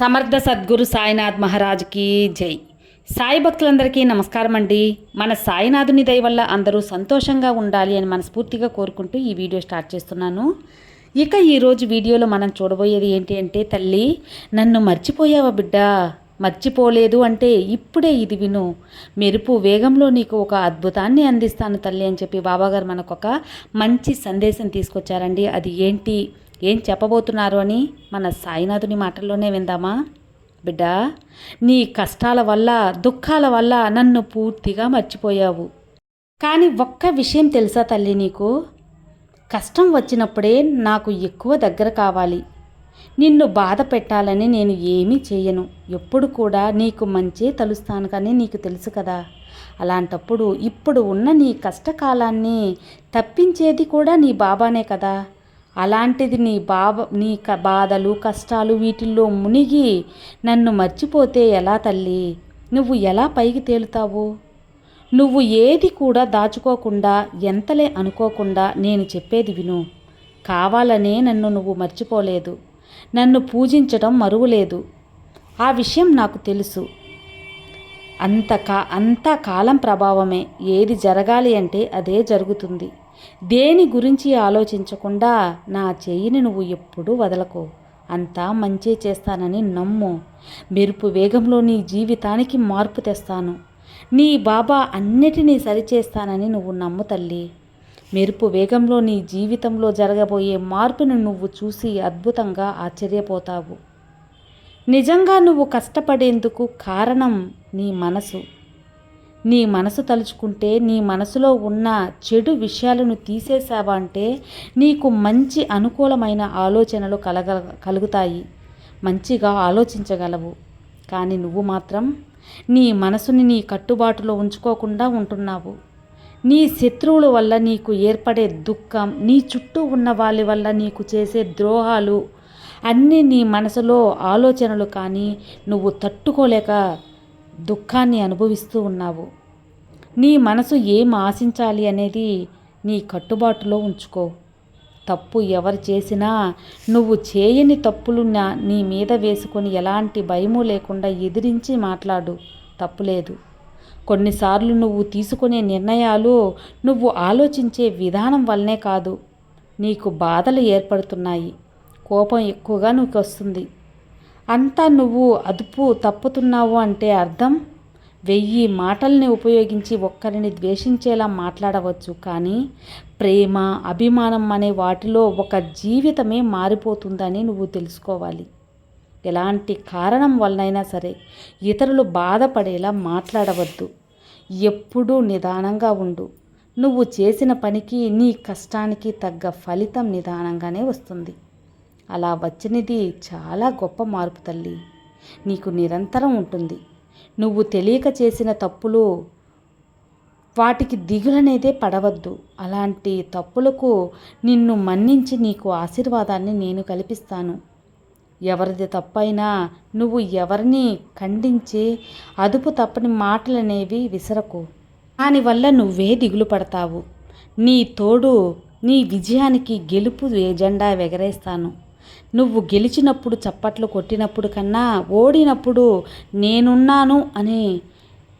సమర్థ సద్గురు సాయినాథ్ మహారాజ్కి జై. సాయి భక్తులందరికీ నమస్కారం అండి. మన సాయినాథుని దయ వల్ల అందరూ సంతోషంగా ఉండాలి అని మనస్ఫూర్తిగా కోరుకుంటూ ఈ వీడియో స్టార్ట్ చేస్తున్నాను. ఇక ఈరోజు వీడియోలో మనం చూడబోయేది ఏంటి అంటే తల్లి నన్ను మర్చిపోయావా బిడ్డ? మర్చిపోలేదు అంటే ఇప్పుడే ఇది విను. మెరుపు వేగంలో నీకు ఒక అద్భుతాన్ని అందిస్తాను తల్లి అని చెప్పి బాబాగారు మనకు ఒక మంచి సందేశం తీసుకొచ్చారండి. అది ఏంటి? ఏం చెప్పబోతున్నారు అని మన సాయినాథుని మాటల్లోనే విందామా? బిడ్డ నీ కష్టాల వల్ల దుఃఖాల వల్ల నన్ను పూర్తిగా మర్చిపోయావు. కానీ ఒక్క విషయం తెలుసా తల్లి నీకు? కష్టం వచ్చినప్పుడే నాకు ఎక్కువ దగ్గర కావాలి. నిన్ను బాధ పెట్టాలని నేను ఏమీ చేయను. ఎప్పుడు కూడా నీకు మంచే తలుస్తాను కానీ నీకు తెలుసు కదా. అలాంటప్పుడు ఇప్పుడు ఉన్న నీ కష్టకాలాన్ని తప్పించేది కూడా నీ బాబానే కదా. అలాంటిది నీ బాబ నీ క బాధలు కష్టాలు వీటిల్లో మునిగి నన్ను మర్చిపోతే ఎలా తల్లి? నువ్వు ఎలా పైకి తేలుతావు? నువ్వు ఏది కూడా దాచుకోకుండా ఎంతలే అనుకోకుండా నేను చెప్పేది విను. కావాలనే నన్ను నువ్వు మర్చిపోలేదు. నన్ను పూజించడం మరువలేదు. ఆ విషయం నాకు తెలుసు. అంత కా అంతా కాలం ప్రభావమే. ఏది జరగాలి అంటే అదే జరుగుతుంది. దేని గురించి ఆలోచించకుండా నా చెయ్యిని నువ్వు ఎప్పుడూ వదలకు. అంతా మంచి చేస్తానని నమ్ము. మెరుపు వేగంలో నీ జీవితానికి మార్పు తెస్తాను. నీ బాబా అన్నిటినీ సరిచేస్తానని నువ్వు నమ్ము తల్లి. మెరుపు వేగంలో నీ జీవితంలో జరగబోయే మార్పును నువ్వు చూసి అద్భుతంగా ఆశ్చర్యపోతావు. నిజంగా నువ్వు కష్టపడేందుకు కారణం నీ మనసు. నీ మనసు తలుచుకుంటే నీ మనసులో ఉన్న చెడు విషయాలను తీసేసావా అంటే నీకు మంచి అనుకూలమైన ఆలోచనలు కలగ కలుగుతాయి. మంచిగా ఆలోచించగలవు. కానీ నువ్వు మాత్రం నీ మనసుని నీ కట్టుబాటులో ఉంచుకోకుండా ఉంటున్నావు. నీ శత్రువుల వల్ల నీకు ఏర్పడే దుఃఖం నీ చుట్టూ ఉన్న వాళ్ళ వల్ల నీకు చేసే ద్రోహాలు అన్నీ నీ మనసులో ఆలోచనలు కానీ నువ్వు తట్టుకోలేక దుఃఖాన్ని అనుభవిస్తూ ఉన్నావు. నీ మనసు ఏం ఆశించాలి అనేది నీ కట్టుబాటులో ఉంచుకో. తప్పు ఎవరు చేసినా నువ్వు చేయని తప్పులు నా నీ మీద వేసుకొని ఎలాంటి భయము లేకుండా ఎదిరించి మాట్లాడు. తప్పులేదు కొన్నిసార్లు నువ్వు తీసుకునే నిర్ణయాలు నువ్వు ఆలోచించే విధానం వల్లనే కాదు. నీకు బాధలు ఏర్పడుతున్నాయి. కోపం ఎక్కువగా నీకు వస్తుంది అంతా నువ్వు అదుపు తప్పుతున్నావు అంటే అర్థం? వెయ్యి మాటల్ని ఉపయోగించి ఒక్కరిని ద్వేషించేలా మాట్లాడవచ్చు కానీ ప్రేమ అభిమానం అనే వాటిలో ఒక జీవితమే మారిపోతుందని నువ్వు తెలుసుకోవాలి. ఎలాంటి కారణం వలనైనా సరే ఇతరులు బాధపడేలా మాట్లాడవద్దు. ఎప్పుడూ నిదానంగా ఉండు. నువ్వు చేసిన పనికి నీ కష్టానికి తగ్గ ఫలితం నిదానంగానే వస్తుంది. అలా వచ్చినది చాలా గొప్ప మార్పు తల్లి. నీకు నిరంతరం ఉంటుంది. నువ్వు తెలియక చేసిన తప్పులు వాటికి దిగులనేదే పడవద్దు. అలాంటి తప్పులకు నిన్ను మన్నించి నీకు ఆశీర్వాదాన్ని నేను కల్పిస్తాను. ఎవరిది తప్పైనా నువ్వు ఎవరిని ఖండించి అదుపు తప్పని మాటలనేవి విసరకు. దానివల్ల నువ్వే దిగులు పడతావు. నీ తోడు నీ విజయానికి గెలుపు ఎజెండా ఎగరేస్తాను నువ్వు గెలిచినప్పుడు చప్పట్లు కొట్టినప్పుడు కన్నా ఓడినప్పుడు నేనున్నాను అని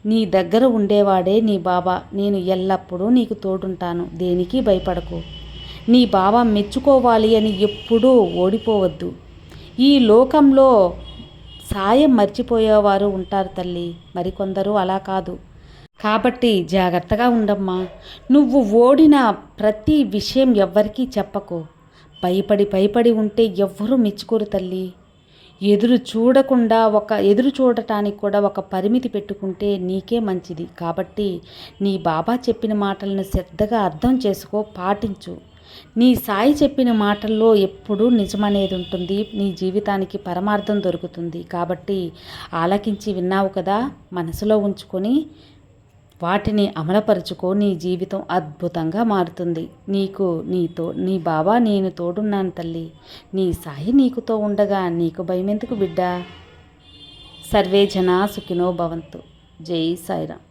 నీ దగ్గర ఉండేవాడే నీ బాబా. నేను ఎల్లప్పుడూ నీకు తోడుంటాను. దేనికి భయపడకు. నీ బాబా మెచ్చుకోవాలి అని ఎప్పుడూ ఓడిపోవద్దు. ఈ లోకంలో సాయం మర్చిపోయేవారు ఉంటారు తల్లి. మరికొందరు అలా కాదు. కాబట్టి జాగ్రత్తగా ఉండమ్మా. నువ్వు ఓడిన ప్రతి విషయం ఎవ్వరికీ చెప్పకు. భయపడి భయపడి ఉంటే ఎవ్వరూ మెచ్చుకోరు తల్లి. ఎదురు చూడకుండా ఒక ఎదురు చూడటానికి కూడా ఒక పరిమితి పెట్టుకుంటే నీకే మంచిది. కాబట్టి నీ బాబా చెప్పిన మాటలను శ్రద్ధగా అర్థం చేసుకో పాటించు. నీ సాయి చెప్పిన మాటల్లో ఎప్పుడూ నిజమనేది ఉంటుంది. నీ జీవితానికి పరమార్థం దొరుకుతుంది. కాబట్టి ఆలకించి విన్నావు కదా మనసులో ఉంచుకొని వాటిని అమలపరుచుకో నీ జీవితం అద్భుతంగా మారుతుంది. నీకు నీతో నీ బాబా నేను తోడున్నాను తల్లి. నీ సాయి నీకుతో ఉండగా నీకు భయమెందుకు బిడ్డ? సర్వే జనా సుఖినో భవంతు. జై సాయిరామ్.